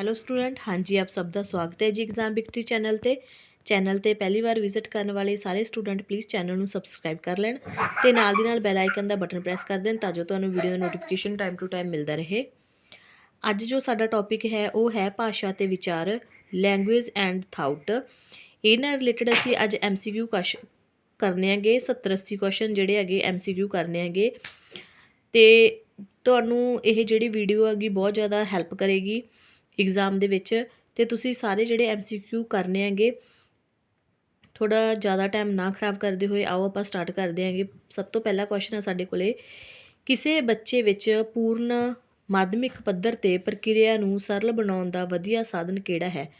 Hello student ਹਾਂਜੀ, ਆਪ ਸਭ ਦਾ ਸਵਾਗਤ ਹੈ ਜੀ ਐਗਜ਼ਾਮ ਵਿਕਟਰੀ ਚੈਨਲ ਤੇ। ਚੈਨਲ ਤੇ ਪਹਿਲੀ ਵਾਰ ਵਿਜ਼ਿਟ ਕਰਨ ਵਾਲੇ ਸਾਰੇ ਸਟੂਡੈਂਟ ਪਲੀਜ਼ ਚੈਨਲ ਨੂੰ ਸਬਸਕ੍ਰਾਈਬ ਕਰ ਲੈਣ ਤੇ ਨਾਲ ਦੀ ਨਾਲ ਬੈਲ ਆਈਕਨ ਦਾ ਬਟਨ ਪ੍ਰੈਸ ਕਰ ਦੇਣ ਤਾਂ ਜੋ ਤੁਹਾਨੂੰ ਵੀਡੀਓ ਦਾ ਨੋਟੀਫਿਕੇਸ਼ਨ ਟਾਈਮ ਟੂ ਟਾਈਮ ਮਿਲਦਾ ਰਹੇ। ਅੱਜ ਜੋ ਸਾਡਾ ਟੌਪਿਕ ਹੈ, ਉਹ ਹੈ ਭਾਸ਼ਾ ਤੇ ਵਿਚਾਰ ਲੈਂਗੁਏਜ ਐਂਡ ਥਾਊਟ ਇਹ ਨਾਲ ਰਿਲੇਟਡ ਅਸੀਂ ਅੱਜ ਐਮਸੀਕਿਊ ਕੁਐਸਚਨ ਕਰਨੇ ਹੈਗੇ 70 80 ਕੁਐਸਚਨ ਜਿਹੜੇ ਹੈਗੇ ਐਮਸੀਕਿਊ ਕਰਨੇ ਹੈਗੇ। ਤੇ ਤੁਹਾਨੂੰ ਇਹ ਜਿਹੜੀ ਵੀਡੀਓ ਹੈਗੀ ਬਹੁਤ ਜ਼ਿਆਦਾ ਹੈਲਪ ਕਰੇਗੀ। ਐਗਜ਼ਾਮ ਦੇ ਵਿੱਚ ਤੇ ਤੁਸੀਂ ਸਾਰੇ ਜਿਹੜੇ ਐਮਸੀਕਿਊ ਕਰਨੇ ਹੈਗੇ ਥੋੜਾ ਜ਼ਿਆਦਾ ਟਾਈਮ ਨਾ ਖਰਾਬ ਕਰਦੇ ਹੋਏ ਆਓ, ਆਪਾਂ ਸਟਾਰਟ ਕਰਦੇ ਹਾਂਗੇ। ਸਭ ਤੋਂ ਪਹਿਲਾ ਕੁਐਸਚਨ ਹੈ ਸਾਡੇ ਕੋਲੇ, ਕਿਸੇ ਬੱਚੇ ਵਿੱਚ ਪੂਰਨ ਮਾਧਿਮਿਕ ਪੱਧਰ ਤੇ ਪ੍ਰਕਿਰਿਆ ਨੂੰ ਸਰਲ ਬਣਾਉਣ ਦਾ ਵਧੀਆ ਸਾਧਨ ਕਿਹੜਾ ਹੈ?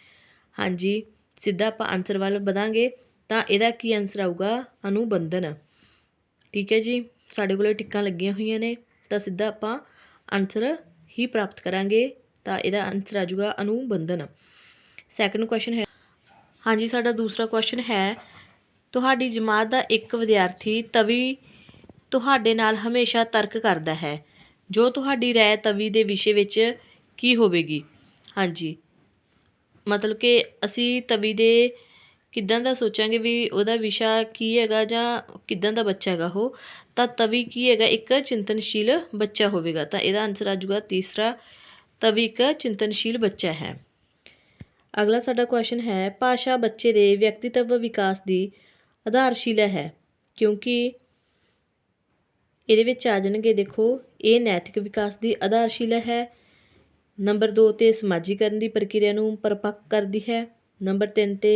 ਹਾਂਜੀ, ਸਿੱਧਾ ਆਪਾਂ ਆਨਸਰ ਵੱਲ ਵਧਾਂਗੇ, ਤਾਂ ਇਹਦਾ ਕੀ ਆਨਸਰ ਆਊਗਾ? ਅਨੁਬੰਧਨ। ਠੀਕ ਹੈ ਜੀ, ਸਾਡੇ ਕੋਲੇ ਟਿੱਕਾਂ ਲੱਗੀਆਂ ਹੋਈਆਂ ਨੇ, ਤਾਂ ਸਿੱਧਾ ਆਪਾਂ ਆਨਸਰ ਹੀ ਪ੍ਰਾਪਤ ਕਰਾਂਗੇ। ਤਾਂ ਇਹਦਾ ਆਨਸਰ ਆ ਜਾਊਗਾ ਅਨੁਬੰਧਨ। ਸੈਕੰਡ ਕੁਐਸਚਨ ਹੈ। ਹਾਂਜੀ, ਸਾਡਾ ਦੂਸਰਾ ਕੁਐਸਚਨ ਹੈ, ਤੁਹਾਡੀ ਜਮਾਤ ਦਾ ਇੱਕ ਵਿਦਿਆਰਥੀ ਤਵੀ ਤੁਹਾਡੇ ਨਾਲ ਹਮੇਸ਼ਾ ਤਰਕ ਕਰਦਾ ਹੈ। ਜੋ ਤੁਹਾਡੀ ਰਾਏ ਤਵੀ ਦੇ ਵਿਸ਼ੇ ਵਿੱਚ ਕੀ ਹੋਵੇਗੀ? ਹਾਂਜੀ, ਮਤਲਬ ਕਿ ਅਸੀਂ ਤਵੀ ਦੇ ਕਿੱਦਾਂ ਦਾ ਸੋਚਾਂਗੇ ਵੀ ਉਹਦਾ ਵਿਸ਼ਾ ਕੀ ਹੈਗਾ ਜਾਂ ਕਿੱਦਾਂ ਦਾ ਬੱਚਾ ਹੈਗਾ ਉਹ, ਤਾਂ ਤਵੀ ਕੀ ਹੈਗਾ? ਇੱਕ ਚਿੰਤਨਸ਼ੀਲ ਬੱਚਾ ਹੋਵੇਗਾ। ਤਾਂ ਇਹਦਾ ਆਨਸਰ ਆ ਜਾਊਗਾ ਤੀਸਰਾ ਤਵੀ ਇੱਕ ਚਿੰਤਨਸ਼ੀਲ ਬੱਚਾ ਹੈ। ਅਗਲਾ ਸਾਡਾ ਕੁਐਸਚਨ ਹੈ, ਭਾਸ਼ਾ ਬੱਚੇ ਦੇ ਵਿਅਕਤੀਤਵ ਵਿਕਾਸ ਦੀ ਆਧਾਰਸ਼ਿਲਾ ਹੈ, ਕਿਉਂਕਿ ਇਹਦੇ ਵਿੱਚ ਆ ਜਾਣਗੇ, ਦੇਖੋ, ਇਹ ਨੈਤਿਕ ਵਿਕਾਸ ਦੀ ਆਧਾਰਸ਼ਿਲਾ ਹੈ। ਨੰਬਰ 2 ਤੇ ਸਮਾਜੀਕਰਨ ਦੀ ਪ੍ਰਕਿਰਿਆ ਨੂੰ ਪਰਪੱਕ ਕਰਦੀ ਹੈ। ਨੰਬਰ 3 ਤੇ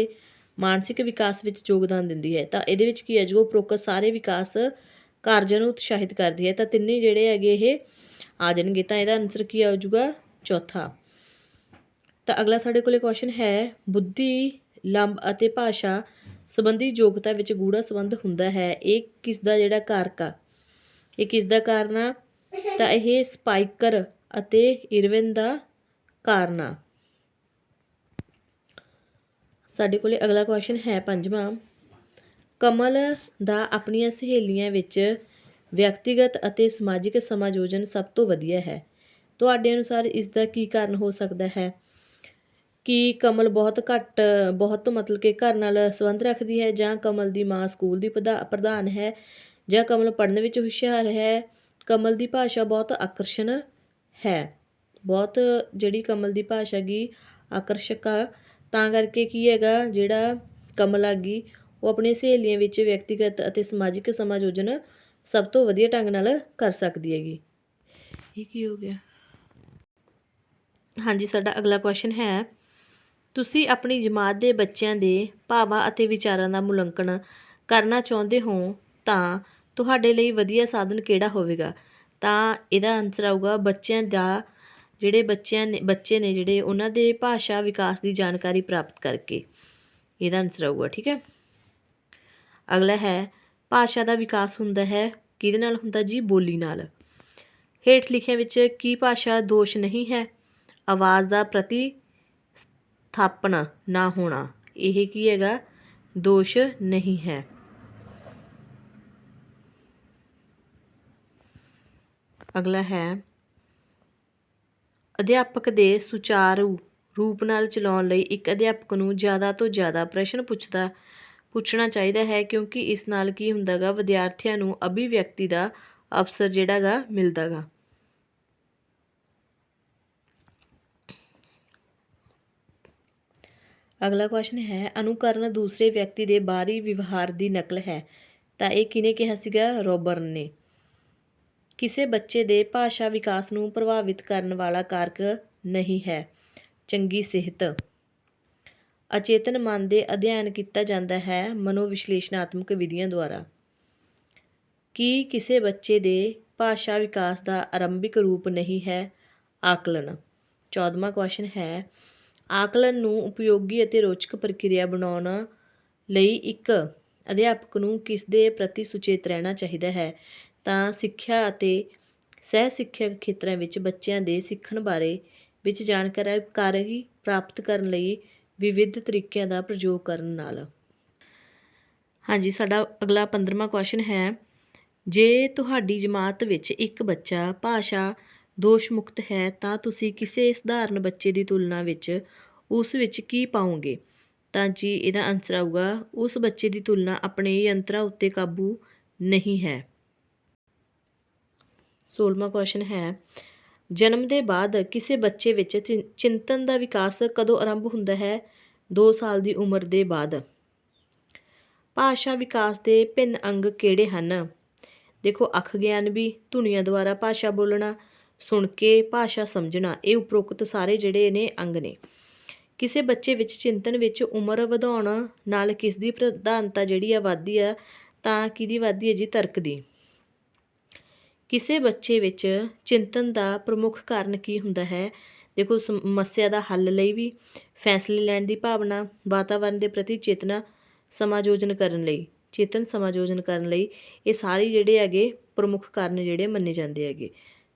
ਮਾਨਸਿਕ ਵਿਕਾਸ ਵਿੱਚ ਯੋਗਦਾਨ ਦਿੰਦੀ ਹੈ। ਤਾਂ ਇਹਦੇ ਵਿੱਚ ਕੀ ਹੈ, ਜੋ ਉਪਰੋਕਤ ਸਾਰੇ ਵਿਕਾਸ ਕਾਰਜਾਂ ਨੂੰ ਉਤਸ਼ਾਹਿਤ ਕਰਦੀ ਹੈ, ਤਾਂ ਤਿੰਨੇ ਜਿਹੜੇ ਹੈਗੇ ਇਹ ਆ ਜਾਣਗੇ। ਤਾਂ ਇਹਦਾ ਆਨਸਰ ਕੀ ਆ ਜਾਊਗਾ? ਚੌਥਾ। ਤਾਂ ਅਗਲਾ ਸਾਡੇ ਕੋਲੇ ਕੁਐਸਚਨ ਹੈ, ਬੁੱਧੀ, ਲੰਬ ਅਤੇ ਭਾਸ਼ਾ ਸੰਬੰਧੀ ਯੋਗਤਾ ਵਿੱਚ ਗੂੜਾ ਸੰਬੰਧ ਹੁੰਦਾ ਹੈ। ਇਹ ਕਿਸ ਦਾ ਜਿਹੜਾ ਕਾਰਕ ਆ? ਇਹ ਕਿਸ ਦਾ ਕਾਰਨ ਆ? ਤਾਂ ਇਹ ਸਪਾਈਕਰ ਅਤੇ ਇਰਵਿਨ ਦਾ ਕਾਰਨ ਆ। ਸਾਡੇ ਕੋਲੇ ਅਗਲਾ ਕੁਐਸਚਨ ਹੈ ਪੰਜਵਾਂ। ਕਮਲ ਦਾ ਆਪਣੀਆਂ ਸਹੇਲੀਆਂ ਵਿੱਚ ਵਿਅਕਤੀਗਤ ਅਤੇ ਸਮਾਜਿਕ ਸਮਾਯੋਜਨ ਸਭ ਤੋਂ ਵਧੀਆ ਹੈ। ਤੁਹਾਡੇ ਅਨੁਸਾਰ ਇਸ ਦਾ ਕੀ ਕਾਰਨ ਹੋ ਸਕਦਾ ਹੈ? ਕਿ ਕਮਲ ਬਹੁਤ ਘੱਟ, ਬਹੁਤ ਮਤਲਬ ਕਿ ਘਰ ਨਾਲ ਸੰਬੰਧ ਰੱਖਦੀ ਹੈ ਜਾਂ ਕਮਲ ਦੀ ਮਾਂ ਸਕੂਲ ਦੀ ਪ੍ਰਧਾਨ ਹੈ ਜਾਂ ਕਮਲ ਪੜ੍ਹਨ ਵਿੱਚ ਹੁਸ਼ਿਆਰ ਹੈ? ਕਮਲ ਦੀ ਭਾਸ਼ਾ ਬਹੁਤ ਆਕਰਸ਼ਣ ਹੈ। ਬਹੁਤ ਜਿਹੜੀ ਕਮਲ ਦੀ ਭਾਸ਼ਾ ਗੀ ਆਕਰਸ਼ਕ ਆ, ਤਾਂ ਕਰਕੇ ਕੀ ਹੈਗਾ ਜਿਹੜਾ ਕਮਲ ਆਗੀ ਉਹ ਆਪਣੇ ਸਹੇਲੀਆਂ ਵਿੱਚ ਵਿਅਕਤੀਗਤ ਅਤੇ ਸਮਾਜਿਕ ਸਮਾਯੋਜਨ ਸਭ ਤੋਂ ਵਧੀਆ ਢੰਗ ਨਾਲ ਕਰ ਸਕਦੀ ਹੈਗੀ। ਇਹ ਕੀ ਹੋ ਗਿਆ? ਹਾਂਜੀ, ਸਾਡਾ ਅਗਲਾ ਕੁਐਸਚਨ ਹੈ, ਤੁਸੀਂ ਆਪਣੀ ਜਮਾਤ ਦੇ ਬੱਚਿਆਂ ਦੇ ਭਾਵਾਂ ਅਤੇ ਵਿਚਾਰਾਂ ਦਾ ਮੁਲਾਂਕਣ ਕਰਨਾ ਚਾਹੁੰਦੇ ਹੋ, ਤਾਂ ਤੁਹਾਡੇ ਲਈ ਵਧੀਆ ਸਾਧਨ ਕਿਹੜਾ ਹੋਵੇਗਾ? ਤਾਂ ਇਹਦਾ ਆਨਸਰ ਆਊਗਾ, ਬੱਚਿਆਂ ਦਾ, ਜਿਹੜੇ ਬੱਚਿਆਂ ਨੇ, ਬੱਚੇ ਨੇ ਜਿਹੜੇ ਉਹਨਾਂ ਦੇ ਭਾਸ਼ਾ ਵਿਕਾਸ ਦੀ ਜਾਣਕਾਰੀ ਪ੍ਰਾਪਤ ਕਰਕੇ। ਇਹਦਾ ਆਨਸਰ ਆਊਗਾ, ਠੀਕ ਹੈ? ਅਗਲਾ ਹੈ, ਭਾਸ਼ਾ ਦਾ ਵਿਕਾਸ ਹੁੰਦਾ ਹੈ, ਕਿਹਦੇ ਨਾਲ ਹੁੰਦਾ ਜੀ? ਬੋਲੀ ਨਾਲ। ਹੇਠ ਲਿਖਿਆਂ ਵਿੱਚ ਕੀ ਭਾਸ਼ਾ ਦੋਸ਼ ਨਹੀਂ ਹੈ? ਆਵਾਜ਼ ਦਾ ਪ੍ਰਤੀ ਸਥਾਪਨਾ ਨਾ ਹੋਣਾ। ਇਹ ਕੀ ਹੈਗਾ? ਦੋਸ਼ ਨਹੀਂ ਹੈ। ਅਗਲਾ ਹੈ, ਅਧਿਆਪਕ ਦੇ ਸੁਚਾਰੂ ਰੂਪ ਨਾਲ ਚਲਾਉਣ ਲਈ ਇੱਕ ਅਧਿਆਪਕ ਨੂੰ ਜ਼ਿਆਦਾ ਤੋਂ ਜ਼ਿਆਦਾ ਪ੍ਰਸ਼ਨ ਪੁੱਛਦਾ, ਪੁੱਛਣਾ ਚਾਹੀਦਾ ਹੈ ਕਿਉਂਕਿ ਇਸ ਨਾਲ ਕੀ ਹੁੰਦਾਗਾ? ਵਿਦਿਆਰਥੀਆਂ ਨੂੰ ਅਭਿਵਿਅਕਤੀ ਦਾ ਅਵਸਰ ਜਿਹੜਾਗਾ ਮਿਲਦਾਗਾ। ਅਗਲਾ ਕੁਐਸਚਨ ਹੈ, ਅਨੁਕਰਨ ਦੂਸਰੇ ਵਿਅਕਤੀ ਦੇ ਬਾਹਰੀ ਵਿਵਹਾਰ ਦੀ ਨਕਲ ਹੈ। ਤਾਂ ਇਹ ਕਿਨੇ ਕਿਹਾ ਸੀਗਾ? ਰੋਬਰਨ ਨੇ। ਕਿਸੇ ਬੱਚੇ ਦੇ ਭਾਸ਼ਾ ਵਿਕਾਸ ਨੂੰ ਪ੍ਰਭਾਵਿਤ ਕਰਨ ਵਾਲਾ ਕਾਰਕ ਨਹੀਂ ਹੈ। ਚੰਗੀ ਸਿਹਤ। ਅਚੇਤਨ ਮਨ ਦੇ ਅਧਿਐਨ ਕੀਤਾ ਜਾਂਦਾ ਹੈ ਮਨੋਵਿਸ਼ਲੇਸ਼ਣਾਤਮਕ ਵਿਧੀਆਂ ਦੁਆਰਾ। ਕੀ ਕਿਸੇ ਬੱਚੇ ਦੇ ਭਾਸ਼ਾ ਵਿਕਾਸ ਦਾ ਆਰੰਭਿਕ ਰੂਪ ਨਹੀਂ ਹੈ? ਆਕਲਨ। 14ਵਾਂ ਕੁਐਸਚਨ ਹੈ ਆਕਲਨ ਨੂੰ ਉਪਯੋਗੀ ਅਤੇ ਰੋਚਕ ਪ੍ਰਕਿਰਿਆ ਬਣਾਉਣ ਲਈ ਇੱਕ ਅਧਿਆਪਕ ਨੂੰ ਕਿਸ ਦੇ ਪ੍ਰਤੀ ਸੁਚੇਤ ਰਹਿਣਾ ਚਾਹੀਦਾ ਹੈ, ਤਾਂ ਸਿੱਖਿਆ ਅਤੇ ਸਹਿ ਸਿੱਖਿਆ ਖੇਤਰਾਂ ਵਿੱਚ ਬੱਚਿਆਂ ਦੇ ਸਿੱਖਣ ਬਾਰੇ ਵਿੱਚ ਜਾਣਕਾਰੀ ਪ੍ਰਾਪਤ ਕਰਨ ਲਈ ਵਿਵਿਧ ਤਰੀਕਿਆਂ ਦਾ ਪ੍ਰਯੋਗ ਕਰਨ ਨਾਲ। ਹਾਂਜੀ, ਸਾਡਾ ਅਗਲਾ 15ਵਾਂ ਕੁਐਸਚਨ ਹੈ, ਜੇ ਤੁਹਾਡੀ ਜਮਾਤ ਵਿੱਚ ਇੱਕ ਬੱਚਾ ਭਾਸ਼ਾ ਦੋਸ਼ ਮੁਕਤ ਹੈ, ਤਾਂ ਤੁਸੀਂ ਕਿਸੇ ਸਧਾਰਨ ਬੱਚੇ ਦੀ ਤੁਲਨਾ ਵਿੱਚ ਉਸ ਵਿੱਚ ਕੀ ਪਾਓਗੇ? ਤਾਂ ਜੀ, ਇਹਦਾ ਆਨਸਰ ਆਊਗਾ, ਉਸ ਬੱਚੇ ਦੀ ਤੁਲਨਾ ਆਪਣੇ ਯੰਤਰਾਂ ਉੱਤੇ ਕਾਬੂ ਨਹੀਂ ਹੈ। 16ਵਾਂ ਕੁਐਸਚਨ ਹੈ, ਜਨਮ ਦੇ ਬਾਅਦ ਕਿਸੇ ਬੱਚੇ ਵਿੱਚ ਚਿੰ- ਚਿੰਤਨ ਦਾ ਵਿਕਾਸ ਕਦੋਂ ਆਰੰਭ ਹੁੰਦਾ ਹੈ? 2 ਸਾਲ ਦੀ ਉਮਰ ਦੇ ਬਾਅਦ। ਭਾਸ਼ਾ ਵਿਕਾਸ ਦੇ ਭਿੰਨ ਅੰਗ ਕਿਹੜੇ ਹਨ? ਦੇਖੋ, ਅੱਖ ਗਿਆਨ ਵੀ ਧੁਨੀਆਂ ਦੁਆਰਾ ਭਾਸ਼ਾ ਬੋਲਣਾ ਸੁਣ ਕੇ ਭਾਸ਼ਾ ਸਮਝਣਾ, ਇਹ ਉਪਰੋਕਤ ਸਾਰੇ ਜਿਹੜੇ ਨੇ ਅੰਗ ਨੇ। ਕਿਸੇ ਬੱਚੇ ਵਿੱਚ ਚਿੰਤਨ ਵਿੱਚ ਉਮਰ ਵਧਾਉਣ ਨਾਲ ਕਿਸ ਦੀ ਪ੍ਰਧਾਨਤਾ ਜਿਹੜੀ ਆ ਵੱਧਦੀ ਆ, ਤਾਂ ਕਿਹਦੀ ਵੱਧਦੀ ਹੈ ਜੀ ਤਰਕ ਦੀ। ਕਿਸੇ ਬੱਚੇ ਵਿੱਚ ਚਿੰਤਨ ਦਾ ਪ੍ਰਮੁੱਖ ਕਾਰਨ ਕੀ ਹੁੰਦਾ ਹੈ? ਦੇਖੋ ਸਮੱਸਿਆ ਦਾ ਹੱਲ ਲਈ ਵੀ, ਫੈਸਲੇ ਲੈਣ ਦੀ ਭਾਵਨਾ ਵਾਤਾਵਰਣ ਦੇ ਪ੍ਰਤੀ ਚੇਤਨਾ ਸਮਾਯੋਜਨ ਕਰਨ ਲਈ, ਚੇਤਨ ਸਮਾਯੋਜਨ ਕਰਨ ਲਈ, ਇਹ ਸਾਰੇ ਜਿਹੜੇ ਹੈਗੇ ਪ੍ਰਮੁੱਖ ਕਾਰਨ ਜਿਹੜੇ ਮੰਨੇ ਜਾਂਦੇ ਹੈਗੇ।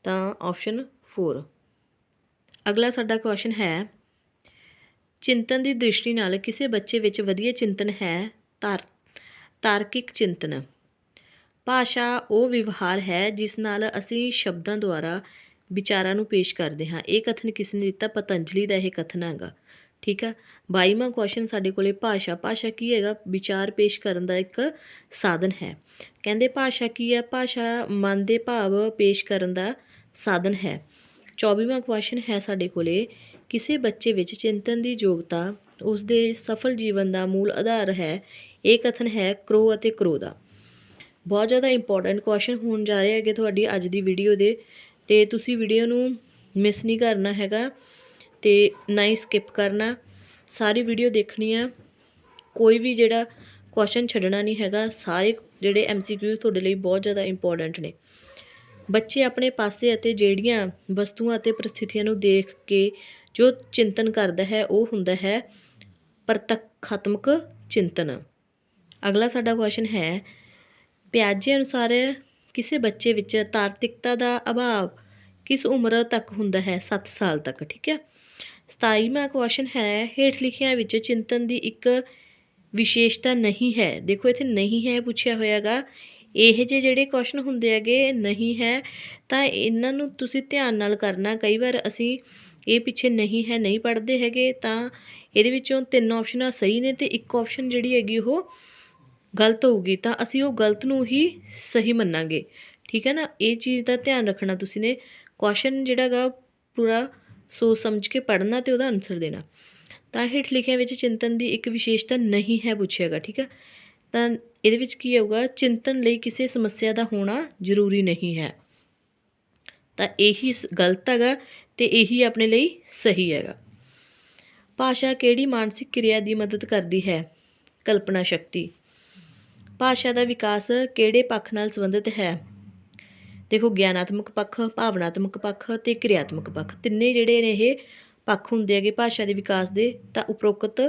ਤਾਂ ਆਪਸ਼ਨ 4 ਅਗਲਾ ਸਾਡਾ ਕੁਐਸਚਨ ਹੈ, ਚਿੰਤਨ ਦੀ ਦ੍ਰਿਸ਼ਟੀ ਨਾਲ ਕਿਸੇ ਬੱਚੇ ਵਿੱਚ ਵਧੀਆ ਚਿੰਤਨ ਹੈ ਤਾਰ, ਤਾਰਕਿਕ ਚਿੰਤਨ। ਭਾਸ਼ਾ ਉਹ ਵਿਵਹਾਰ ਹੈ ਜਿਸ ਨਾਲ ਅਸੀਂ ਸ਼ਬਦਾਂ ਦੁਆਰਾ ਵਿਚਾਰਾਂ ਨੂੰ ਪੇਸ਼ ਕਰਦੇ ਹਾਂ। ਇਹ ਕਥਨ ਕਿਸ ਨੇ ਦਿੱਤਾ, ਪਤੰਜਲੀ ਦਾ ਇਹ ਕਥਨ ਹੈਗਾ। ਠੀਕ ਆ? 22ਵਾਂ ਕੁਐਸਚਨ ਸਾਡੇ ਕੋਲੇ ਭਾਸ਼ਾ। ਭਾਸ਼ਾ ਕੀ ਹੈਗਾ? ਵਿਚਾਰ ਪੇਸ਼ ਕਰਨ ਦਾ ਇੱਕ ਸਾਧਨ ਹੈ। ਕਹਿੰਦੇ ਭਾਸ਼ਾ ਕੀ ਹੈ? ਭਾਸ਼ਾ ਮਨ ਦੇ ਭਾਵ ਪੇਸ਼ ਕਰਨ ਦਾ ਸਾਧਨ ਹੈ। 24ਵਾਂ ਕੁਐਸਚਨ ਹੈ ਸਾਡੇ ਕੋਲੇ। ਕਿਸੇ ਬੱਚੇ ਵਿੱਚ ਚਿੰਤਨ ਦੀ ਯੋਗਤਾ ਉਸ ਦੇ ਸਫਲ ਜੀਵਨ ਦਾ ਮੂਲ ਆਧਾਰ ਹੈ। ਇਹ ਕਥਨ ਹੈ ਕਰੋ ਅਤੇ ਕਰੋ ਦਾ ਬਹੁਤ ਜ਼ਿਆਦਾ ਇੰਪੋਰਟੈਂਟ ਕੁਐਸਚਨ ਹੋਣ ਜਾ ਰਹੇ ਹੈਗੇ ਤੁਹਾਡੀ ਅੱਜ ਦੀ ਵੀਡੀਓ ਦੇ। ਤੇ ਤੁਸੀਂ ਵੀਡੀਓ ਨੂੰ ਮਿਸ ਨਹੀਂ ਕਰਨਾ ਹੈਗਾ ਤੇ ਨਾ ਹੀ ਸਕਿਪ ਕਰਨਾ। ਸਾਰੀ ਵੀਡੀਓ ਦੇਖਣੀ ਆ। ਕੋਈ ਵੀ ਜਿਹੜਾ ਕੁਐਸਚਨ ਛੱਡਣਾ ਨਹੀਂ ਹੈਗਾ। ਸਾਰੇ ਜਿਹੜੇ ਐਮਸੀਕਿਊ ਤੁਹਾਡੇ ਲਈ ਬਹੁਤ ਜ਼ਿਆਦਾ ਇੰਪੋਰਟੈਂਟ ਨੇ। ਬੱਚੇ ਆਪਣੇ ਪਾਸੇ ਅਤੇ ਜਿਹੜੀਆਂ ਵਸਤੂਆਂ ਅਤੇ ਪਰਿਸਥਿਤੀਆਂ ਨੂੰ ਦੇਖ ਕੇ ਜੋ ਚਿੰਤਨ ਕਰਦਾ ਹੈ, ਉਹ ਹੁੰਦਾ ਹੈ ਪ੍ਰਤੱਖਾਤਮਕ ਚਿੰਤਨ। ਅਗਲਾ ਸਾਡਾ ਕੁਐਸਚਨ ਹੈ, ਪਿਆਜੇ ਅਨੁਸਾਰ ਕਿਸੇ ਬੱਚੇ ਵਿੱਚ ਤਾਰਤਿਕਤਾ ਦਾ ਅਭਾਵ ਕਿਸ ਉਮਰ ਤੱਕ ਹੁੰਦਾ ਹੈ? 7 ਸਾਲ ਤੱਕ, ਠੀਕ ਹੈ? 27ਵਾਂ ਕੁਐਸਚਨ ਹੈ, ਹੇਠ ਲਿਖਿਆਂ ਵਿੱਚ ਚਿੰਤਨ ਦੀ ਇੱਕ ਵਿਸ਼ੇਸ਼ਤਾ ਨਹੀਂ ਹੈ। ਦੇਖੋ, ਇੱਥੇ ਨਹੀਂ ਹੈ ਪੁੱਛਿਆ ਹੋਇਆਗਾ। ਇਹ ਜਿਹੇ ਜਿਹੜੇ ਕੁਐਸਚਨ ਹੁੰਦੇ ਹੈਗੇ ਨਹੀਂ ਹੈ, ਤਾਂ ਇਹਨਾਂ ਨੂੰ ਤੁਸੀਂ ਧਿਆਨ ਨਾਲ ਕਰਨਾ। ਕਈ ਵਾਰ ਅਸੀਂ ਇਹ ਪਿੱਛੇ ਨਹੀਂ ਹੈ, ਨਹੀਂ ਪੜ੍ਹਦੇ ਹੈਗੇ, ਤਾਂ ਇਹਦੇ ਵਿੱਚੋਂ ਤਿੰਨ ਆਪਸ਼ਨਾਂ ਸਹੀ ਨੇ ਤੇ ਇੱਕ ਆਪਸ਼ਨ ਜਿਹੜੀ ਹੈਗੀ ਉਹ ਗਲਤ ਹੋਊਗੀ। ਤਾਂ ਅਸੀਂ ਉਹ ਗਲਤ ਨੂੰ ਹੀ ਸਹੀ ਮੰਨਾਂਗੇ। ਠੀਕ ਹੈ ਨਾ? ਇਹ ਚੀਜ਼ ਦਾ ਧਿਆਨ ਰੱਖਣਾ ਤੁਸੀਂ ਨੇ। ਕੁਐਸਚਨ ਜਿਹੜਾ ਗਾ ਪੂਰਾ ਸੋਚ ਸਮਝ ਕੇ ਪੜ੍ਹਨਾ ਤੇ ਉਹਦਾ ਆਨਸਰ ਦੇਣਾ। ਤਾਂ ਹੇਠ ਲਿਖਿਆ ਵਿੱਚ ਚਿੰਤਨ ਦੀ ਇੱਕ ਵਿਸ਼ੇਸ਼ਤਾ ਨਹੀਂ ਹੈ ਪੁੱਛਿਆਗਾ ਠੀਕ ਹੈ? ਤਾਂ ਇਹਦੇ ਵਿੱਚ ਕੀ ਆਊਗਾ? ਚਿੰਤਨ ਲਈ ਕਿਸੇ ਸਮੱਸਿਆ ਦਾ ਹੋਣਾ ਜ਼ਰੂਰੀ ਨਹੀਂ ਹੈ। ਤਾਂ ਇਹੀ ਸ- ਗਲਤ ਹੈਗਾ ਤੇ ਇਹੀ ਆਪਣੇ ਲਈ ਸਹੀ ਹੈਗਾ। ਭਾਸ਼ਾ ਕਿਹੜੀ ਮਾਨਸਿਕ ਕਿਰਿਆ ਦੀ ਮਦਦ ਕਰਦੀ ਹੈ? ਕਲਪਨਾ ਸ਼ਕਤੀ। ਭਾਸ਼ਾ ਦਾ ਵਿਕਾਸ ਕਿਹੜੇ ਪੱਖ ਨਾਲ ਸੰਬੰਧਿਤ ਹੈ? ਦੇਖੋ, ਗਿਆਨਾਤਮਕ ਪੱਖ, ਭਾਵਨਾਤਮਕ ਪੱਖ ਤੇ ਕਿਰਿਆਤਮਕ ਪੱਖ। ਤਿੰਨੇ ਜਿਹੜੇ ਨੇ ਇਹ ਪੱਖ ਹੁੰਦੇ ਹੈਗੇ ਭਾਸ਼ਾ ਦੇ ਵਿਕਾਸ ਦੇ, ਤਾਂ ਉਪਰੋਕਤ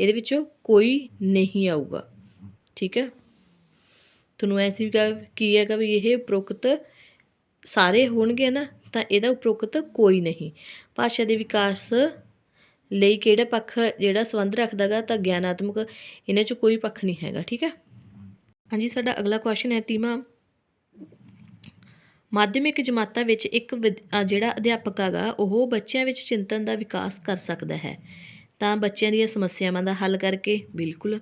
ਇਹਦੇ ਵਿੱਚੋਂ ਕੋਈ ਨਹੀਂ ਆਊਗਾ। ਠੀਕ ਹੈ? ਤੁਹਾਨੂੰ ਐਸੀ ਗੱਲ ਕੀ ਹੈਗਾ ਵੀ ਇਹ ਉਪਰੋਕਤ ਸਾਰੇ ਹੋਣਗੇ ਨਾ, ਤਾਂ ਇਹਦਾ ਉਪਰੋਕਤ ਕੋਈ ਨਹੀਂ। ਭਾਸ਼ਾ ਦੇ ਵਿਕਾਸ ਲਈ ਕਿਹੜਾ ਪੱਖ ਜਿਹੜਾ ਸੰਬੰਧ ਰੱਖਦਾਗਾ ਤਾਂ ਗਿਆਨਾਤਮਕ, ਇਹਨਾਂ 'ਚ ਕੋਈ ਪੱਖ ਨਹੀਂ ਹੈਗਾ, ਠੀਕ ਹੈ? ਹਾਂਜੀ, ਸਾਡਾ ਅਗਲਾ ਕੁਐਸਚਨ ਹੈ ਤੀਮਾ। ਮਾਧਿਅਮਿਕ ਜਮਾਤਾਂ ਵਿੱਚ ਇੱਕ ਵਿਦ- ਜਿਹੜਾ ਅਧਿਆਪਕ ਹੈਗਾ, ਉਹ ਬੱਚਿਆਂ ਵਿੱਚ ਚਿੰਤਨ ਦਾ ਵਿਕਾਸ ਕਰ ਸਕਦਾ ਹੈ। ਤਾਂ ਬੱਚਿਆਂ ਦੀਆਂ ਸਮੱਸਿਆਵਾਂ ਦਾ ਹੱਲ ਕਰਕੇ, ਬਿਲਕੁਲ।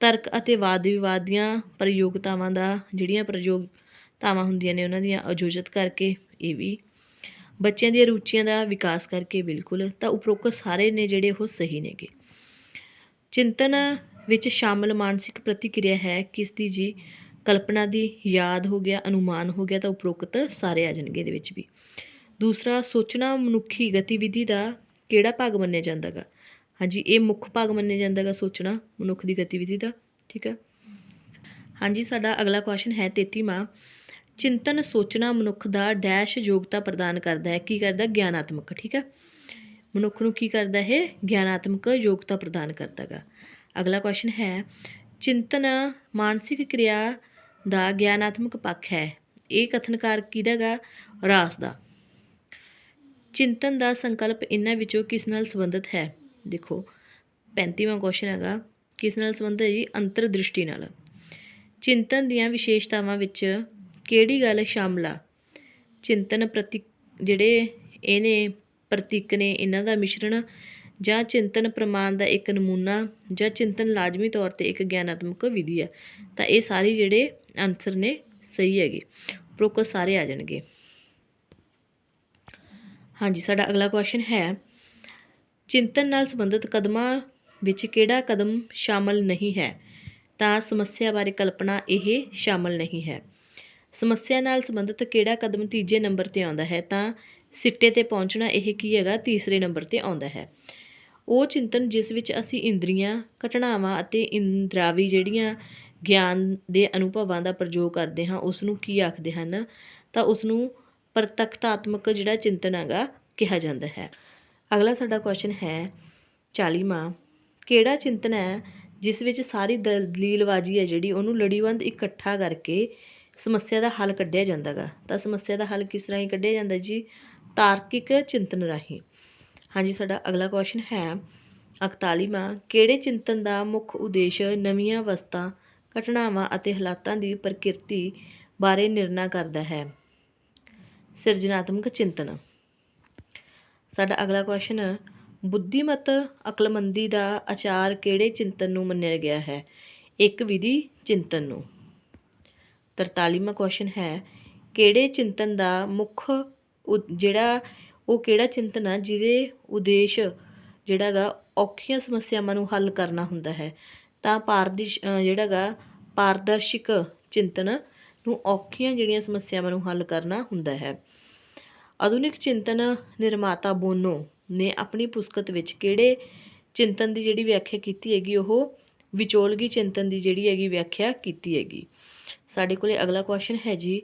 ਤਰਕ ਅਤੇ ਵਾਦ ਵਿਵਾਦ ਦੀਆਂ ਪ੍ਰਯੋਗਤਾਵਾਂ ਦਾ ਜਿਹੜੀਆਂ ਪ੍ਰਯੋਗਤਾਵਾਂ ਹੁੰਦੀਆਂ ਨੇ ਉਹਨਾਂ ਦੀਆਂ ਆਯੋਜਿਤ ਕਰਕੇ ਇਹ ਵੀ ਬੱਚਿਆਂ ਦੀਆਂ ਰੁਚੀਆਂ ਦਾ ਵਿਕਾਸ ਕਰਕੇ ਬਿਲਕੁਲ ਤਾਂ ਉਪਰੋਕਤ ਸਾਰੇ ਨੇ ਜਿਹੜੇ ਉਹ ਸਹੀ ਨੇਗੇ। ਚਿੰਤਨ ਵਿੱਚ ਸ਼ਾਮਲ ਮਾਨਸਿਕ ਪ੍ਰਤੀਕਿਰਿਆ ਹੈ, ਕਿਸ ਦੀ ਜੀ ਕਲਪਨਾ ਦੀ ਯਾਦ ਹੋ ਗਿਆ, ਅਨੁਮਾਨ ਹੋ ਗਿਆ ਤਾਂ ਉਪਰੋਕਤ ਸਾਰੇ ਆ ਜਾਣਗੇ ਇਹਦੇ ਵਿੱਚ ਵੀ। ਦੂਸਰਾ, ਸੋਚਣਾ ਮਨੁੱਖੀ ਗਤੀਵਿਧੀ ਦਾ ਕਿਹੜਾ ਭਾਗ ਮੰਨਿਆ ਜਾਂਦਾ ਗਾ? ਹਾਂਜੀ, ਇਹ ਮੁੱਖ ਭਾਗ ਮੰਨਿਆ ਜਾਂਦਾ ਗਾ ਸੋਚਣਾ, ਮਨੁੱਖ ਦੀ ਗਤੀਵਿਧੀ ਦਾ, ਠੀਕ ਹੈ? ਹਾਂਜੀ, ਸਾਡਾ ਅਗਲਾ ਕੁਐਸਚਨ ਹੈ 33ਵਾਂ ਚਿੰਤਨ ਸੋਚਣਾ ਮਨੁੱਖ ਦਾ ਡੈਸ਼ ਯੋਗਤਾ ਪ੍ਰਦਾਨ ਕਰਦਾ ਹੈ, ਕੀ ਕਰਦਾ? ਗਿਆਨਾਤਮਕ, ਠੀਕ ਹੈ? ਮਨੁੱਖ ਨੂੰ ਕੀ ਕਰਦਾ ਹੈ ਗਿਆਨਾਤਮਕ ਯੋਗਤਾ ਪ੍ਰਦਾਨ ਕਰਦਾ ਗਾ ਅਗਲਾ ਕੁਐਸਚਨ ਹੈ, ਚਿੰਤਨ ਮਾਨਸਿਕ ਕਿਰਿਆ ਦਾ ਗਿਆਨਾਤਮਕ ਪੱਖ ਹੈ। ਇਹ ਕਥਨਕਾਰ ਕਿਹਦਾ ਗਾ ਰਾਸ ਦਾ। ਚਿੰਤਨ ਦਾ ਸੰਕਲਪ ਇਹਨਾਂ ਵਿੱਚੋਂ ਕਿਸ ਨਾਲ ਸੰਬੰਧਿਤ ਹੈ? ਦੇਖੋ 35ਵਾਂ ਕੁਐਸਚਨ ਹੈਗਾ, ਕਿਸ ਨਾਲ ਸੰਬੰਧਿਤ ਹੈ ਜੀ? ਅੰਤਰਦ੍ਰਿਸ਼ਟੀ ਨਾਲ। ਚਿੰਤਨ ਦੀਆਂ ਵਿਸ਼ੇਸ਼ਤਾਵਾਂ ਵਿੱਚ ਕਿਹੜੀ ਗੱਲ ਸ਼ਾਮਲ ਆ? ਚਿੰਤਨ ਪ੍ਰਤੀਕ ਜਿਹੜੇ ਇਹਨੇ ਪ੍ਰਤੀਕ ਨੇ, ਇਹਨਾਂ ਦਾ ਮਿਸ਼ਰਣ, ਜਾਂ ਚਿੰਤਨ ਪ੍ਰਮਾਣ ਦਾ ਇੱਕ ਨਮੂਨਾ, ਜਾਂ ਚਿੰਤਨ ਲਾਜ਼ਮੀ ਤੌਰ ਤੇ ਇੱਕ ਗਿਆਨਾਤਮਕ ਵਿਧੀ ਹੈ ਤਾਂ ਇਹ ਸਾਰੇ ਜਿਹੜੇ ਆਨਸਰ ਨੇ, ਸਹੀ ਹੈਗੇ। ਉਪਰੋਕਤ ਸਾਰੇ ਆ ਜਾਣਗੇ। ਹਾਂਜੀ, ਸਾਡਾ ਅਗਲਾ ਕੁਐਸਚਨ ਹੈ ਚਿੰਤਨ ਨਾਲ ਸੰਬੰਧਿਤ ਕਦਮਾਂ ਵਿੱਚ ਕਿਹੜਾ ਕਦਮ ਸ਼ਾਮਲ ਨਹੀਂ ਹੈ, ਤਾਂ ਸਮੱਸਿਆ ਬਾਰੇ ਕਲਪਨਾ ਇਹ ਸ਼ਾਮਲ ਨਹੀਂ ਹੈ। ਸਮੱਸਿਆ ਨਾਲ ਸੰਬੰਧਿਤ ਕਿਹੜਾ ਕਦਮ ਤੀਜੇ ਨੰਬਰ ਤੇ ਆਉਂਦਾ ਹੈ, ਤਾਂ ਸਿੱਟੇ ਤੇ ਪਹੁੰਚਣਾ ਇਹ ਕੀ ਹੈਗਾ, ਤੀਸਰੇ ਨੰਬਰ ਤੇ ਆਉਂਦਾ ਹੈ। ਉਹ ਚਿੰਤਨ ਜਿਸ ਵਿੱਚ ਅਸੀਂ ਇੰਦਰੀਆਂ, ਘਟਨਾਵਾਂ ਅਤੇ ਇੰਦਰਾਵੀ ਜਿਹੜੀਆਂ ਗਿਆਨ ਦੇ ਅਨੁਭਵਾਂ ਦਾ ਪ੍ਰਯੋਗ ਕਰਦੇ ਹਾਂ ਉਸ ਨੂੰ ਕੀ ਆਖਦੇ ਹਨ, ਤਾਂ ਉਸ ਨੂੰ ਪ੍ਰਤੱਖਤਾਤਮਕ ਜਿਹੜਾ ਚਿੰਤਨ ਹੈਗਾ ਕਿਹਾ ਜਾਂਦਾ ਹੈ। ਅਗਲਾ ਸਾਡਾ ਕੁਐਸਚਨ ਹੈ 40ਵਾਂ ਕਿਹੜਾ ਚਿੰਤਨ ਹੈ ਜਿਸ ਵਿੱਚ ਸਾਰੀ ਦਲ- ਦਲੀਲਬਾਜ਼ੀ ਹੈ ਜਿਹੜੀ ਉਹਨੂੰ ਲੜੀਬੰਦ ਇਕੱਠਾ ਕਰਕੇ ਸਮੱਸਿਆ ਦਾ ਹੱਲ ਕੱਢਿਆ ਜਾਂਦਾਗਾ ਤਾਂ ਸਮੱਸਿਆ ਦਾ ਹੱਲ ਕਿਸ ਤਰ੍ਹਾਂ ਹੀ ਕੱਢਿਆ ਜਾਂਦਾ ਜੀ? ਤਾਰਕਿਕ ਚਿੰਤਨ ਰਾਹੀਂ। ਹਾਂਜੀ, ਸਾਡਾ ਅਗਲਾ ਕੁਐਸਚਨ ਹੈ 41ਵਾਂ ਕਿਹੜੇ ਚਿੰਤਨ ਦਾ ਮੁੱਖ ਉਦੇਸ਼ ਨਵੀਆਂ ਵਸਤਾਂ, ਘਟਨਾਵਾਂ ਅਤੇ ਹਾਲਾਤਾਂ ਦੀ ਪ੍ਰਕਿਰਤੀ ਬਾਰੇ ਨਿਰਣਾ ਕਰਦਾ ਹੈ? ਸਿਰਜਣਾਤਮਕ ਚਿੰਤਨ। ਸਾਡਾ ਅਗਲਾ ਕੁਐਸਚਨ ਬੁੱਧੀਮਤ ਅਕਲਮੰਦੀ ਦਾ ਆਚਾਰ ਕਿਹੜੇ ਚਿੰਤਨ ਨੂੰ ਮੰਨਿਆ ਗਿਆ ਹੈ? ਇੱਕ ਵਿਧੀ ਚਿੰਤਨ ਨੂੰ। 43ਵਾਂ ਕੁਐਸਚਨ ਹੈ ਕਿਹੜੇ ਚਿੰਤਨ ਦਾ ਮੁੱਖ ਉ- ਜਿਹੜਾ ਉਹ ਕਿਹੜਾ ਚਿੰਤਨ ਆ ਜਿਹਦੇ ਉਦੇਸ਼ ਜਿਹੜਾ ਗਾ ਔਖੀਆਂ ਸਮੱਸਿਆਵਾਂ ਨੂੰ ਹੱਲ ਕਰਨਾ ਹੁੰਦਾ ਹੈ? ਤਾਂ ਪਾਰਦਿਸ਼ ਅ, ਜਿਹੜਾ ਗਾ ਪਾਰਦਰਸ਼ਿਕ ਚਿੰਤਨ ਨੂੰ ਔਖੀਆਂ ਜਿਹੜੀਆਂ ਸਮੱਸਿਆਵਾਂ ਨੂੰ ਹੱਲ ਕਰਨਾ ਹੁੰਦਾ ਹੈ। ਆਧੁਨਿਕ ਚਿੰਤਨ ਨਿਰਮਾਤਾ ਬੋਨੋ ਨੇ ਆਪਣੀ ਪੁਸਤਕ ਵਿੱਚ ਕਿਹੜੇ ਚਿੰਤਨ ਦੀ ਜਿਹੜੀ ਵਿਆਖਿਆ ਕੀਤੀ ਹੈਗੀ, ਉਹ ਵਿਚੋਲਗੀ ਚਿੰਤਨ ਦੀ ਜਿਹੜੀ ਹੈਗੀ ਵਿਆਖਿਆ ਕੀਤੀ ਹੈਗੀ। ਸਾਡੇ ਕੋਲੇ ਅਗਲਾ ਕੁਐਸਚਨ ਹੈ ਜੀ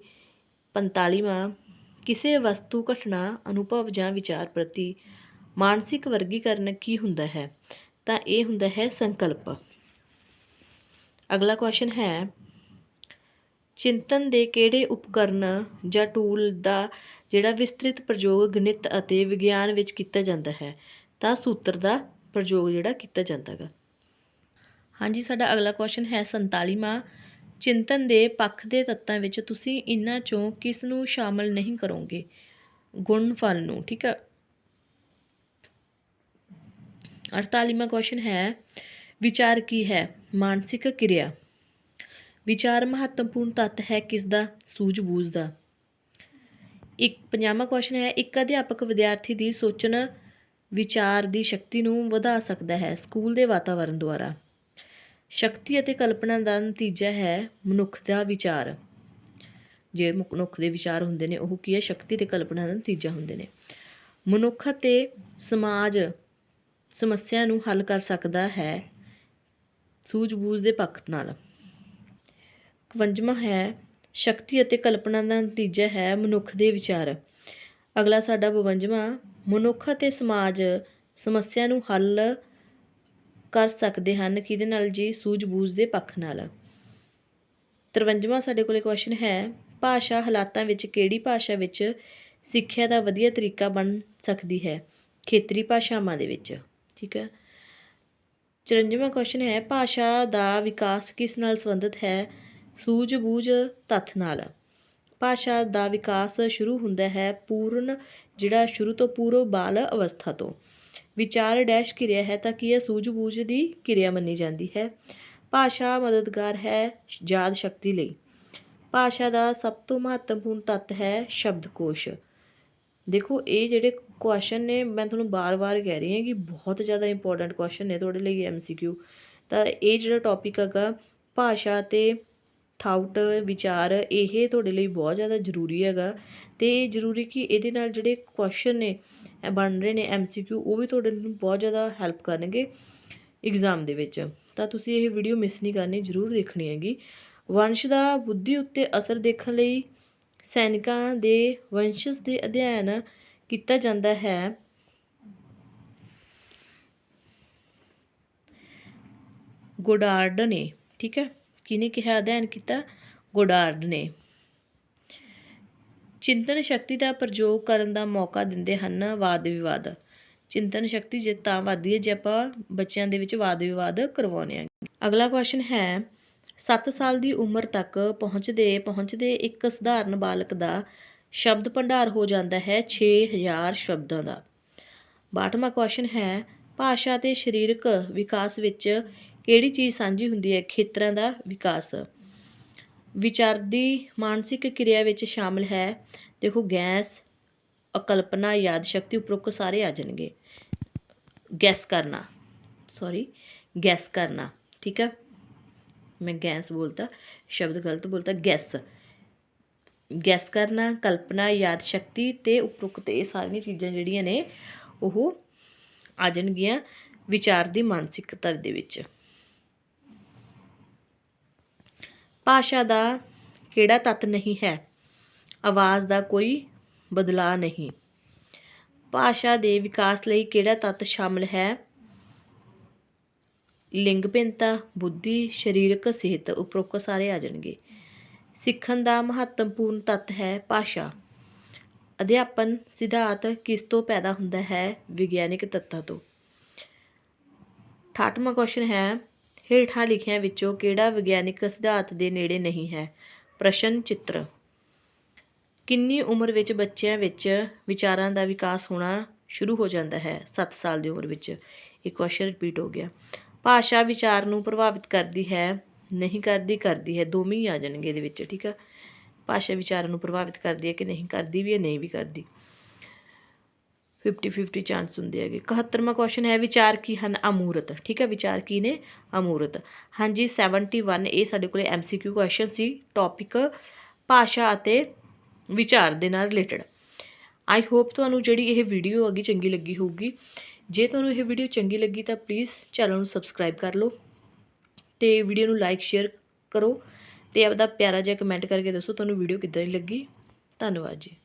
45ਵਾਂ ਕਿਸੇ ਵਸਤੂ, ਘਟਨਾ, ਅਨੁਭਵ ਜਾਂ ਵਿਚਾਰ ਪ੍ਰਤੀ ਮਾਨਸਿਕ ਵਰਗੀਕਰਨ ਕੀ ਹੁੰਦਾ ਹੈ? ਤਾਂ ਇਹ ਹੁੰਦਾ ਹੈ ਸੰਕਲਪ। ਅਗਲਾ ਕੁਐਸਚਨ ਹੈ ਚਿੰਤਨ ਦੇ ਕਿਹੜੇ ਉਪਕਰਨ ਜਾਂ ਟੂਲ ਦਾ ਜਿਹੜਾ ਵਿਸਤ੍ਰਿਤ ਪ੍ਰਯੋਗ ਗਣਿਤ ਅਤੇ ਵਿਗਿਆਨ ਵਿੱਚ ਕੀਤਾ ਜਾਂਦਾ ਹੈ, ਤਾਂ ਸੂਤਰ ਦਾ ਪ੍ਰਯੋਗ ਜਿਹੜਾ ਕੀਤਾ ਜਾਂਦਾ ਗਾ। ਹਾਂਜੀ, ਸਾਡਾ ਅਗਲਾ ਕੁਐਸਚਨ ਹੈ 47ਵਾਂ ਚਿੰਤਨ ਦੇ ਪੱਖ ਦੇ ਤੱਤਾਂ ਵਿੱਚ ਤੁਸੀਂ ਇਹਨਾਂ ਚੋਂ ਕਿਸ ਨੂੰ ਸ਼ਾਮਲ ਨਹੀਂ ਕਰੋਗੇ? ਗੁਣ, ਫਲ ਨੂੰ, ਠੀਕ ਹੈ 48ਵਾਂ ਕੁਐਸਚਨ ਹੈ, ਵਿਚਾਰ ਕੀ ਹੈ? ਮਾਨਸਿਕ ਕਿਰਿਆ। ਵਿਚਾਰ ਮਹੱਤਵਪੂਰਨ ਤੱਤ ਹੈ ਕਿਸ ਦਾ ਸੂਝ-ਬੂਝ ਦਾ ਇੱਕ ਪੰਜਾਬਾ ਕੁਐਸਚਨ ਹੈ, ਇੱਕ ਅਧਿਆਪਕ ਵਿਦਿਆਰਥੀ ਦੀ ਸੋਚਣ ਵਿਚਾਰ ਦੀ ਸ਼ਕਤੀ ਨੂੰ ਵਧਾ ਸਕਦਾ ਹੈ ਸਕੂਲ ਦੇ ਵਾਤਾਵਰਣ ਦੁਆਰਾ। ਸ਼ਕਤੀ ਅਤੇ ਕਲਪਨਾ ਦਾ ਨਤੀਜਾ ਹੈ ਮਨੁੱਖ ਦਾ ਵਿਚਾਰ। ਜੇ ਮਨੁੱਖ ਦੇ ਵਿਚਾਰ ਹੁੰਦੇ ਨੇ, ਉਹ ਕੀ ਹੈ? ਸ਼ਕਤੀ ਤੇ ਕਲਪਨਾ ਦਾ ਨਤੀਜਾ ਹੁੰਦੇ ਨੇ। ਮਨੁੱਖ ਅਤੇ ਸਮਾਜ ਸਮੱਸਿਆ ਨੂੰ ਹੱਲ ਕਰ ਸਕਦਾ ਹੈ ਸੂਝ-ਬੂਝ ਦੇ ਪੱਖ ਨਾਲ। 51ਵਾਂ ਹੈ, ਸ਼ਕਤੀ ਅਤੇ ਕਲਪਨਾ ਦਾ ਨਤੀਜਾ ਹੈ ਮਨੁੱਖ ਦੇ ਵਿਚਾਰ। ਅਗਲਾ ਸਾਡਾ 52ਵਾਂ ਮਨੁੱਖ ਅਤੇ ਸਮਾਜ ਸਮੱਸਿਆ ਨੂੰ ਹੱਲ ਕਰ ਸਕਦੇ ਹਨ ਕਿਹਦੇ ਨਾਲ ਜੀ? ਸੂਝ-ਬੂਝ ਦੇ ਪੱਖ ਨਾਲ। 53ਵਾਂ ਸਾਡੇ ਕੋਲੇ ਕੁਐਸਚਨ ਹੈ, ਭਾਸ਼ਾ ਹਾਲਾਤਾਂ ਵਿੱਚ ਕਿਹੜੀ ਭਾਸ਼ਾ ਵਿੱਚ ਸਿੱਖਿਆ ਦਾ ਵਧੀਆ ਤਰੀਕਾ ਬਣ ਸਕਦੀ ਹੈ? ਖੇਤਰੀ ਭਾਸ਼ਾਵਾਂ ਦੇ ਵਿੱਚ, ਠੀਕ ਹੈ? 54ਵਾਂ ਕੁਐਸਚਨ ਹੈ, ਭਾਸ਼ਾ ਦਾ ਵਿਕਾਸ ਕਿਸ ਨਾਲ ਸੰਬੰਧਿਤ ਹੈ? ਸੂਝ-ਬੂਝ ਤੱਥ ਨਾਲ। ਭਾਸ਼ਾ ਦਾ ਵਿਕਾਸ ਸ਼ੁਰੂ ਹੁੰਦਾ ਹੈ ਪੂਰਨ, ਜਿਹੜਾ ਸ਼ੁਰੂ ਤੋਂ ਪੂਰਵ ਬਾਲ ਅਵਸਥਾ ਤੋਂ। ਵਿਚਾਰ ਡੈਸ਼ ਕਿਰਿਆ ਹੈ ਤਾਂ ਕੀ ਇਹ ਸੂਝ-ਬੂਝ ਦੀ ਕਿਰਿਆ ਮੰਨੀ ਜਾਂਦੀ ਹੈ? ਭਾਸ਼ਾ ਮਦਦਗਾਰ ਹੈ ਯਾਦ ਸ਼ਕਤੀ ਲਈ। ਭਾਸ਼ਾ ਦਾ ਸਭ ਤੋਂ ਮਹੱਤਵਪੂਰਨ ਤੱਤ ਹੈ ਸ਼ਬਦਕੋਸ਼। ਦੇਖੋ, ਇਹ ਜਿਹੜੇ ਕੁਐਸਚਨ ਨੇ, ਮੈਂ ਤੁਹਾਨੂੰ ਬਾਰ-ਬਾਰ ਕਹਿ ਰਹੀ ਹਾਂ ਕਿ ਬਹੁਤ ਜ਼ਿਆਦਾ ਇੰਪੋਰਟੈਂਟ ਕੁਐਸਚਨ ਨੇ ਤੁਹਾਡੇ ਲਈ ਐਮਸੀਕਿਊ ਤਾਂ ਇਹ ਜਿਹੜਾ ਟੌਪਿਕ ਹੈਗਾ, ਭਾਸ਼ਾ ਤੇ ਥਾਊਟ ਵਿਚਾਰ, ਇਹ ਤੁਹਾਡੇ ਲਈ ਬਹੁਤ ਜ਼ਿਆਦਾ ਜ਼ਰੂਰੀ ਹੈਗਾ ਅਤੇ ਜ਼ਰੂਰੀ ਕਿ ਇਹਦੇ ਨਾਲ ਜਿਹੜੇ ਕੁਐਸਚਨ ਨੇ ਬਣ ਰਹੇ ਨੇ ਐੱਮ ਸੀ ਕਿਊ ਉਹ ਵੀ ਤੁਹਾਡੇ ਨੂੰ ਬਹੁਤ ਜ਼ਿਆਦਾ ਹੈਲਪ ਕਰਨਗੇ ਇਗਜ਼ਾਮ ਦੇ ਵਿੱਚ। ਤਾਂ ਤੁਸੀਂ ਇਹ ਵੀਡੀਓ ਮਿਸ ਨਹੀਂ ਕਰਨੀ, ਜ਼ਰੂਰ ਦੇਖਣੀ ਹੈਗੀ। ਵੰਸ਼ ਦਾ ਬੁੱਧੀ ਉੱਤੇ ਅਸਰ ਦੇਖਣ ਲਈ ਸੈਨਿਕਾਂ ਦੇ ਵੰਸ਼ਜ ਦੇ ਅਧਿਐਨ ਕੀਤਾ ਜਾਂਦਾ ਹੈ। ਗੋਡਾਰਡ ਨੇ, ਠੀਕ ਹੈ? ਕਿਹਨੇ ਕਿਹਾ? ਅਧਿਐਨ ਕੀਤਾ ਗੋਡਾਰਡ ਨੇ। ਚਿੰਤਨ ਸ਼ਕਤੀ ਦਾ ਪ੍ਰਯੋਗ ਕਰਨ ਦਾ ਮੌਕਾ ਦਿੰਦੇ ਹਨ ਵਾਦ ਵਿਵਾਦ। ਚਿੰਤਨ ਸ਼ਕਤੀ ਜੇ ਤਾਂ ਵੱਧਦੀ ਹੈ ਜੇ ਆਪਾਂ ਬੱਚਿਆਂ ਦੇ ਵਿੱਚ ਵਾਦ ਵਿਵਾਦ ਕਰਵਾਉਂਦੇ ਹਾਂ। ਅਗਲਾ ਕੁਐਸਚਨ ਹੈ 7 ਸਾਲ ਦੀ ਉਮਰ ਤੱਕ ਪਹੁੰਚਦੇ ਪਹੁੰਚਦੇ ਇੱਕ ਸਧਾਰਨ ਬਾਲਕ ਦਾ ਸ਼ਬਦ ਭੰਡਾਰ ਹੋ ਜਾਂਦਾ ਹੈ 6000 ਸ਼ਬਦਾਂ ਦਾ। 62ਵਾਂ ਕੁਐਸਚਨ ਹੈ, ਭਾਸ਼ਾ ਤੇ ਸਰੀਰਕ ਵਿਕਾਸ ਵਿੱਚ ਕਿਹੜੀ ਚੀਜ਼ ਸਾਂਝੀ ਹੁੰਦੀ ਹੈ? ਖੇਤਰਾਂ ਦਾ ਵਿਕਾਸ। ਵਿਚਾਰਦੀ ਮਾਨਸਿਕ ਕਿਰਿਆ ਵਿੱਚ ਸ਼ਾਮਲ ਹੈ। ਦੇਖੋ, ਗੈਸ, ਅਕਲਪਨਾ ਯਾਦ ਸ਼ਕਤੀ ਉਪਰੋਕਤ ਸਾਰੇ ਆ ਜਾਣਗੇ। ਗੈਸ ਕਰਨਾ। ਸੌਰੀ ਗੈਸ ਕਰਨਾ। ਠੀਕ ਹੈ? ਮੈਂ ਗੈਸ ਬੋਲਤਾ, ਸ਼ਬਦ ਗਲਤ ਬੋਲਤਾ। ਗੈਸ। ਗੈਸ ਕਰਨਾ, ਕਲਪਨਾ ਯਾਦ ਸ਼ਕਤੀ ਤੇ ਉਪਰੋਕਤ ਇਹ ਸਾਰੀਆਂ ਚੀਜ਼ਾਂ ਜਿਹੜੀਆਂ ਨੇ, ਉਹ ਆ ਜਾਣਗੀਆਂ ਵਿਚਾਰ ਦੀ ਮਾਨਸਿਕਤਾ ਦੇ ਵਿੱਚ। ਭਾਸ਼ਾ ਦਾ ਕਿਹੜਾ ਤੱਤ ਨਹੀਂ ਹੈ? ਆਵਾਜ਼ ਦਾ ਕੋਈ ਬਦਲਾਅ ਨਹੀਂ। ਭਾਸ਼ਾ ਦੇ ਵਿਕਾਸ ਲਈ ਕਿਹੜਾ ਤੱਤ ਸ਼ਾਮਲ ਹੈ? ਲਿੰਗ ਭਿੰਨਤਾ, ਬੁੱਧੀ, ਸਰੀਰਕ ਸਿਹਤ ਉਪਰੋਕਤ ਸਾਰੇ ਆ ਜਾਣਗੇ। ਸਿੱਖਣ ਦਾ ਮਹੱਤਵਪੂਰਨ ਤੱਤ ਹੈ ਭਾਸ਼ਾ। ਅਧਿਆਪਨ ਸਿਧਾਂਤ ਕਿਸ ਤੋਂ ਪੈਦਾ ਹੁੰਦਾ ਹੈ? ਵਿਗਿਆਨਿਕ ਤੱਤਾਂ ਤੋਂ। 68ਵਾਂ ਕੁਐਸਚਨ ਹੈ ਹੇਠਾਂ ਲਿਖਿਆਂ ਵਿੱਚੋਂ ਕਿਹੜਾ ਵਿਗਿਆਨਿਕ ਸਿਧਾਂਤ ਦੇ ਨੇੜੇ ਨਹੀਂ ਹੈ? ਪ੍ਰਸ਼ਨ ਚਿੱਤਰ। ਕਿੰਨੀ ਉਮਰ ਵਿੱਚ ਬੱਚਿਆਂ ਵਿੱਚ ਵਿਚਾਰਾਂ ਦਾ ਵਿਕਾਸ ਹੋਣਾ ਸ਼ੁਰੂ ਹੋ ਜਾਂਦਾ ਹੈ? 7 ਸਾਲ ਦੀ ਉਮਰ ਵਿੱਚ। ਇਹ ਕੁਐਸਚਨ ਰਿਪੀਟ ਹੋ ਗਿਆ। ਭਾਸ਼ਾ ਵਿਚਾਰ ਨੂੰ ਪ੍ਰਭਾਵਿਤ ਕਰਦੀ ਹੈ, ਨਹੀਂ ਕਰਦੀ ਕਰਦੀ ਹੈ। ਦੋਵੇਂ ਹੀ ਆ ਜਾਣਗੇ ਇਹਦੇ ਵਿੱਚ, ਠੀਕ ਆ? ਭਾਸ਼ਾ ਵਿਚਾਰਾਂ ਨੂੰ ਪ੍ਰਭਾਵਿਤ ਕਰਦੀ ਹੈ ਕਿ ਨਹੀਂ ਕਰਦੀ ਵੀ ਹੈ, ਨਹੀਂ ਵੀ ਕਰਦੀ। 50 50 ਚਾਂਸ ਹੁੰਦੇ ਹੈਗੇ। 71ਵਾਂ ਕੁਐਸਚਨ ਹੈ, ਵਿਚਾਰ ਕੀ ਹਨ? ਅਮੂਰਤ। ਠੀਕ ਹੈ, ਵਿਚਾਰ ਕੀ ਨੇ? ਅਮੂਰਤ। ਹਾਂਜੀ 71 ਇਹ ਸਾਡੇ ਕੋਲੇ ਐਮਸੀਕਿਊ ਕੁਐਸਚਨ ਸੀ ਟੌਪਿਕ ਭਾਸ਼ਾ ਅਤੇ ਵਿਚਾਰ ਦੇ ਨਾਲ ਰਿਲੇਟਡ ਆਈ ਹੋਪ ਤੁਹਾਨੂੰ ਜਿਹੜੀ ਇਹ ਵੀਡੀਓ ਹੈਗੀ ਚੰਗੀ ਲੱਗੀ ਹੋਊਗੀ। ਜੇ ਤੁਹਾਨੂੰ ਇਹ ਵੀਡੀਓ ਚੰਗੀ ਲੱਗੀ ਤਾਂ ਪਲੀਜ਼ ਚੈਨਲ ਨੂੰ ਸਬਸਕ੍ਰਾਈਬ ਕਰ ਲਓ ਤੇ ਵੀਡੀਓ ਨੂੰ ਲਾਈਕ ਸ਼ੇਅਰ ਕਰੋ ਤੇ ਆਪਦਾ ਪਿਆਰਾ ਜਿਹਾ ਕਮੈਂਟ ਕਰਕੇ ਦੱਸੋ ਤੁਹਾਨੂੰ ਵੀਡੀਓ ਕਿੱਦਾਂ ਦੀ ਲੱਗੀ। ਧੰਨਵਾਦ ਜੀ।